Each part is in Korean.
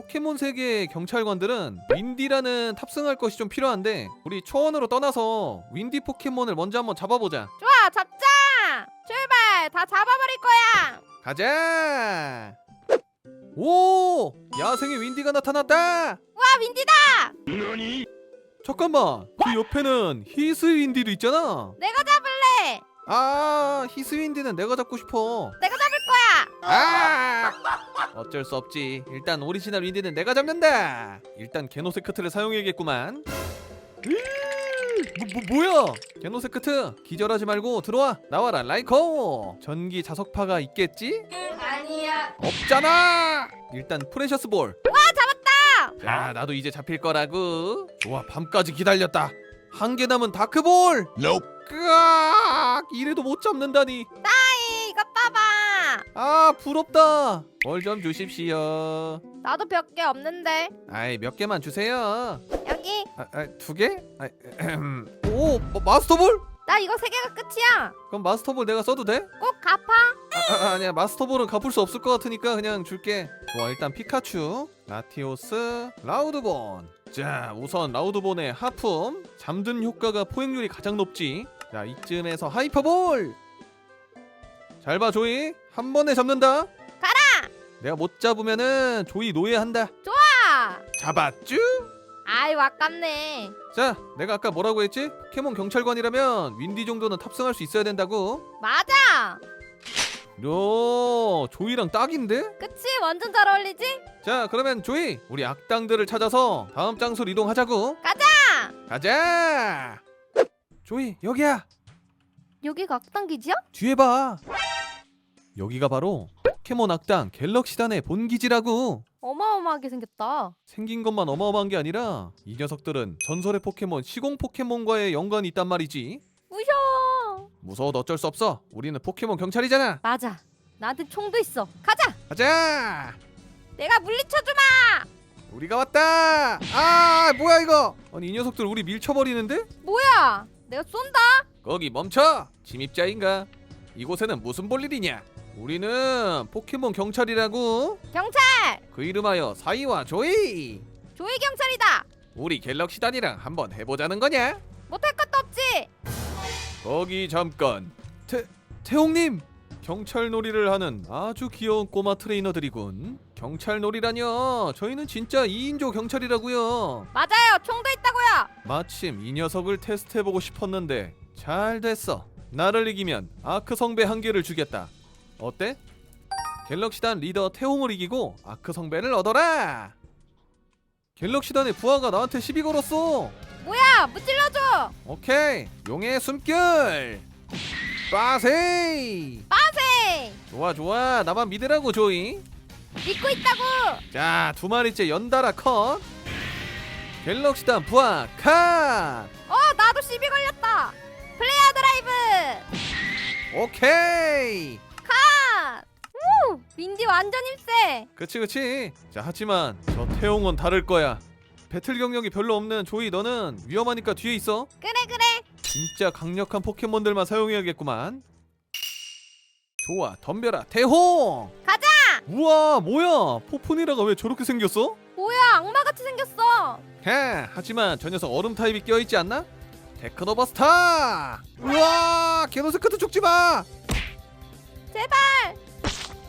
포켓몬 세계의 경찰관들은 윈디라는 탑승할 것이 좀 필요한데 우리 초원으로 떠나서 윈디 포켓몬을 먼저 한번 잡아보자. 좋아 잡자 출발 다 잡아버릴 거야 가자. 오 야생의 윈디가 나타났다. 와 윈디다 잠깐만 그 옆에는 히스 윈디도 있잖아. 내가 잡을래 아 히스 윈디는 내가 잡고 싶어. 내가 아! 어쩔 수 없지. 일단 오리지널 윈디는 내가 잡는다. 일단 게노세크트를 사용해야겠구만. 뭐, 뭐, 뭐야? 게노세크트 기절하지 말고 들어와. 나와라 라이코 전기 자석파가 있겠지? 아니야. 없잖아! 일단 프레셔스 볼와 잡았다! 야 나도 이제 잡힐 거라고. 좋아 밤까지 기다렸다. 한 개 남은 다크볼! 끄악! 이래도 못 잡는다니. 봐봐 아 부럽다. 뭘 좀 주십시오. 나도 몇 개 없는데. 아이 몇 개만 주세요. 여기. 아, 아, 두 개? 아. 오 뭐, 마스터볼? 나 이거 세 개가 끝이야. 그럼 마스터볼 내가 써도 돼? 꼭 갚아. 아, 아, 아니야. 마스터볼은 갚을 수 없을 것 같으니까 그냥 줄게. 좋아 일단 피카츄 라티오스 라우드본. 자 우선 라우드본의 하품. 잠든 효과가 포획률이 가장 높지. 자 이쯤에서 하이퍼볼 잘 봐 조이. 한 번에 잡는다. 가라! 내가 못 잡으면은 조이 노예한다. 아! 잡았쥬? 아이고 아깝네. 자 내가 아까 뭐라고 했지? 포켓몬 경찰관이라면 윈디 정도는 탑승할 수 있어야 된다고. 맞아! 요 조이랑 딱인데? 그치? 완전 잘 어울리지? 자 그러면 조이 우리 악당들을 찾아서 다음 장소로 이동하자고. 가자! 가자! 조이 여기야 여기가 악당 기지야? 뒤에 봐. 여기가 바로 포켓몬 악당 갤럭시단의 본기지라고. 어마어마하게 생겼다. 생긴 것만 어마어마한 게 아니라 이 녀석들은 전설의 포켓몬 시공 포켓몬과의 연관이 있단 말이지. 무서워 무서워도 어쩔 수 없어. 우리는 포켓몬 경찰이잖아. 맞아. 나한테 총도 있어. 가자! 가자! 내가 물리쳐주마! 우리가 왔다! 아 뭐야 이거? 아니 이 녀석들 우리 밀쳐버리는데? 뭐야? 내가 쏜다 거기 멈춰! 침입자인가? 이곳에는 무슨 볼 일이냐? 우리는 포켓몬 경찰이라고. 경찰! 그 이름하여 사이와 조이! 조이 경찰이다! 우리 갤럭시단이랑 한번 해보자는 거냐? 못할 것도 없지! 거기 잠깐. 태 태홍님! 경찰 놀이를 하는 아주 귀여운 꼬마 트레이너들이군. 경찰 놀이라뇨. 저희는 진짜 2인조 경찰이라고요. 맞아요! 총도 있다고요! 마침 이 녀석을 테스트해보고 싶었는데 잘 됐어. 나를 이기면 아크 성배 한 개를 주겠다. 어때? 갤럭시단 리더 태홍을 이기고 아크 성배를 얻어라. 갤럭시단의 부하가 나한테 시비 걸었어. 뭐야 무찔러줘 오케이, 용의 숨결. 빠세이. 빠세 좋아 좋아, 나만 믿으라고 조이. 믿고 있다고 자, 두 마리째 연달아 컷. 갤럭시단 부하 컷. 어 나도 시비 걸렸다 플레이어 드라이브! 오케이. 컷! 우! 윈디 완전 힘세 그치 그치. 자 하지만 저 태용은 다를 거야. 배틀 경력이 별로 없는 조이 너는 위험하니까 뒤에 있어. 그래 그래. 진짜 강력한 포켓몬들만 사용해야겠구만. 좋아 덤벼라 태홍! 가자! 우와 뭐야? 포푼이라가 왜 저렇게 생겼어? 뭐야 악마같이 생겼어. 헤 하지만 저 녀석 얼음 타입이 껴있지 않나? 테크노버스타! 우와 게노스크트 죽지마! 제발!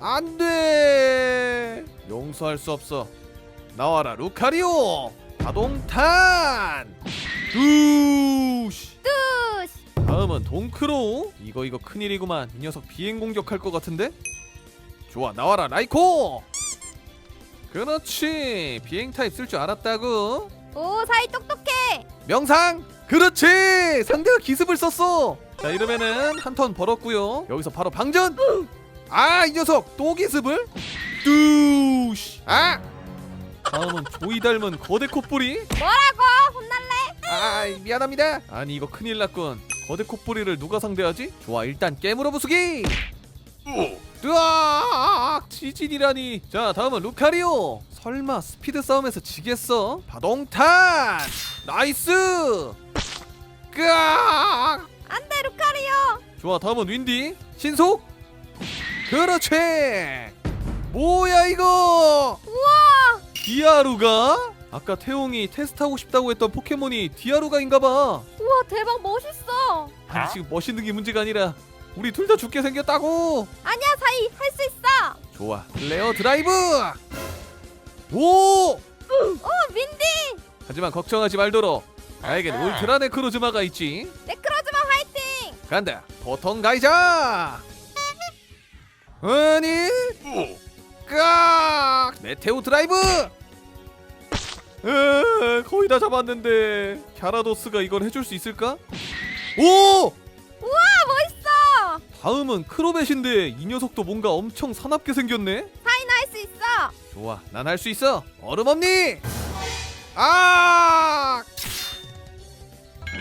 안돼! 용서할 수 없어. 나와라 루카리오! 자동탄! 두시! 뚜시! 다음은 동크로. 이거 이거 큰일이구만. 이 녀석 비행 공격할 것 같은데? 좋아 나와라 라이코! 그렇지. 비행 타입 쓸 줄 알았다고. 오 사이 똑똑해! 명상 그렇지! 상대가 기습을 썼어. 자 이러면은 한 턴 벌었고요. 여기서 바로 방전. 아 이 녀석 또 기습을? 뚜시 아! 다음은 조이 닮은 거대 콧불이 뭐라고? 혼날래? 아 미안합니다. 아니 이거 큰일 났군. 거대 콧불이를 누가 상대하지? 좋아 일단 깨물어 부수기. 으악! 지진이라니. 자 다음은 루카리오. 설마 스피드 싸움에서 지겠어? 바동탄! 나이스 끄악! 안돼 루카리오! 좋아 다음은 윈디. 신속? 그렇지! 뭐야 이거? 우와! 디아루가? 아까 태용이 테스트하고 싶다고 했던 포켓몬이 디아루가인가봐. 우와 대박 멋있어. 아니 지금 멋있는 게 문제가 아니라 우리 둘 다 죽게 생겼다고! 아니야 사이 할 수 있어. 좋아 레어 드라이브! 오! 오 민디! 하지만 걱정하지 말도록 나에겐 울트라 네크로즈마가 있지 네크로즈마 화이팅. 간다 보통 가이자 아니 깍 메테오 드라이브 에, 거의 다 잡았는데 갸라도스가 이걸 해줄 수 있을까? 오! 우와 멋있어. 다음은 크로벳인데 이 녀석도 뭔가 엄청 사납게 생겼네 사이는 할수 있어. 좋아 난 할 수 있어 얼음 없니? 아!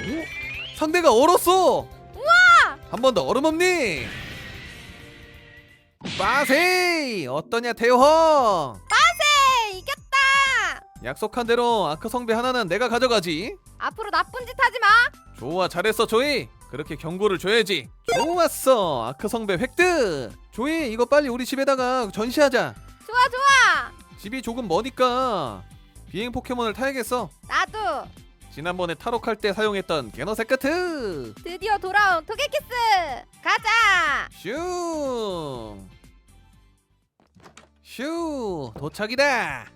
오? 상대가 얼었어! 우와! 한 번 더 얼음 없니? 빠세이! 어떠냐 태호형 네 이겼다. 약속한 대로 아크 성배 하나는 내가 가져가지. 앞으로 나쁜 짓 하지 마. 좋아 잘했어 조이. 그렇게 경고를 줘야지. 좋았어 아크 성배 획득! 조이 이거 빨리 우리 집에다가 전시하자. 좋아 좋아. 집이 조금 머니까 비행 포켓몬을 타야겠어. 나도 지난번에 탈옥할 때 사용했던 게너 세크트 드디어 돌아온 토게키스. 가자. 슝! 슈! 도착이다!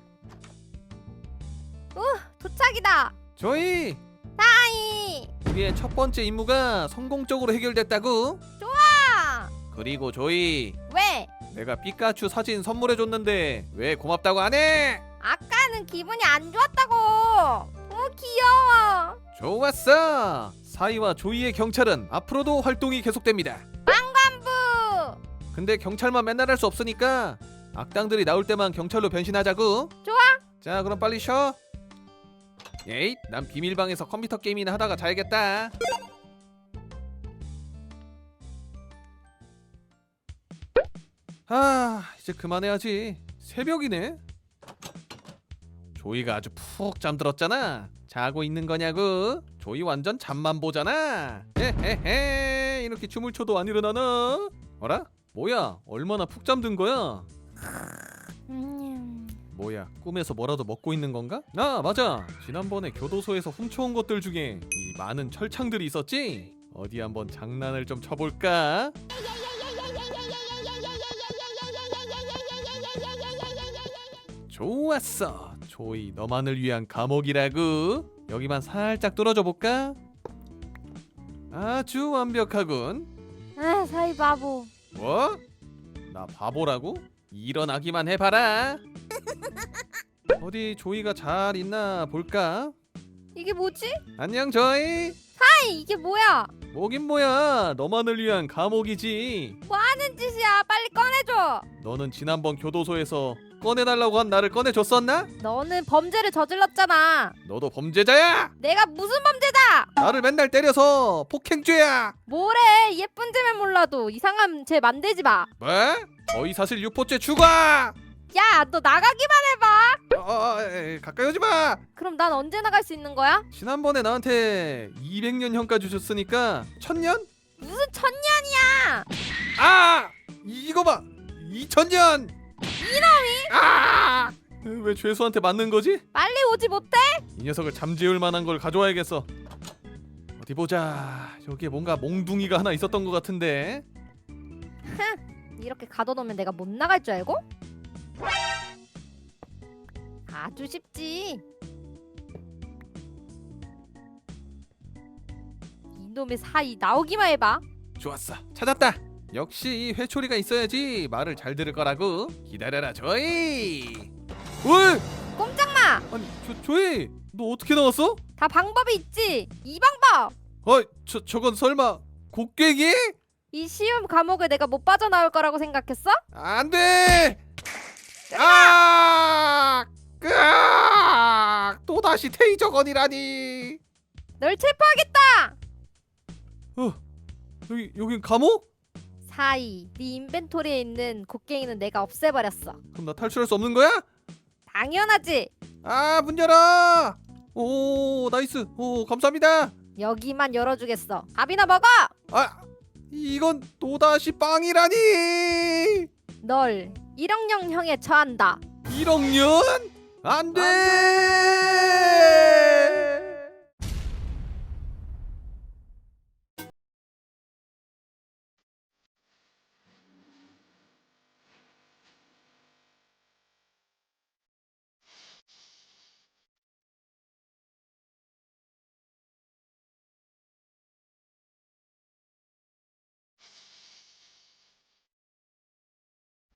오 도착이다. 조이! 사이. 우리의 첫 번째 임무가 성공적으로 해결됐다고? 좋아. 그리고 조이, 왜? 내가 피카츄 사진 선물해줬는데 왜 고맙다고 안 해? 아까는 기분이 안 좋았다고. 오 귀여워. 좋았어! 사이와 조이의 경찰은 앞으로도 활동이 계속됩니다. 왕관부. 근데 경찰만 맨날 할 수 없으니까 악당들이 나올 때만 경찰로 변신하자고. 좋아. 자, 그럼 빨리 쉬어. 에잇, 난 비밀방에서 컴퓨터 게임이나 하다가 자야겠다. 아, 이제 그만해야지. 새벽이네. 조이가 아주 푹 잠들었잖아. 자고 있는 거냐고? 조이 완전 잠만 보잖아. 헤헤헤, 이렇게 춤을 춰도 안 일어나나? 어라? 뭐야? 얼마나 푹 잠든 거야? 음. 뭐야 꿈에서 뭐라도 먹고 있는 건가? 아 맞아 지난번에 교도소에서 훔쳐온 것들 중에 이 많은 철창들이 있었지? 어디 한번 장난을 좀 쳐볼까? 좋았어 조이 너만을 위한 감옥이라고 여기만 살짝 뚫어줘 볼까? 아주 완벽하군 아 사이 바보. 뭐? 나 바보라고? 일어나기만 해봐라. 어디 조이가 잘 있나 볼까? 이게 뭐지? 안녕 조이. 아이 이게 뭐야? 뭐긴 뭐야? 너만을 위한 감옥이지. 뭐 하는 짓이야? 빨리 꺼내줘. 너는 지난번 교도소에서 꺼내달라고 한 나를 꺼내줬었나? 너는 범죄를 저질렀잖아. 너도 범죄자야. 내가 무슨 범죄다? 나를 맨날 때려서 폭행죄야. 뭐래? 예쁜 죄면 몰라도 이상한 죄 만들지 마. 뭐? 거의 사실 유포죄 추가. 야, 너 나가기만 해봐. 어, 에이, 가까이 오지 마. 그럼 난 언제 나갈 수 있는 거야? 지난번에 나한테 200년형까지 줬으니까 1000년? 무슨 천년이야? 아! 이거 봐! 2000년! 이놈이! 아! 왜 죄수한테 맞는 거지? 빨리 오지 못해? 이 녀석을 잠재울 만한 걸 가져와야겠어. 어디 보자. 여기에 뭔가 몽둥이가 하나 있었던 것 같은데. 이렇게 가둬놓으면 내가 못 나갈 줄 알고? 아주 쉽지. 이놈의 사이 나오기만 해봐. 좋았어. 찾았다. 역시 회초리가 있어야지 말을 잘 들을 거라고. 기다려라, 조이. 왜? 꼼짝마. 아니, 조, 조이. 너 어떻게 나왔어? 다 방법이 있지. 이 방법. 어, 저 저건 설마 곡괭이? 이 쉬운 감옥을 내가 못 빠져나올 거라고 생각했어? 안 돼! 아! 끄악! 또 다시 테이저건이라니. 널 체포하겠다. 어, 여기 여긴 감옥? 사이, 네 인벤토리에 있는 곡괭이는 내가 없애버렸어. 그럼 나 탈출할 수 없는 거야? 당연하지. 아, 문 열어! 오, 나이스. 오, 감사합니다. 여기만 열어주겠어. 밥이나 먹어. 아, 이건 또 다시 빵이라니. 널 1억년형에 처한다. 1억 년? 안 돼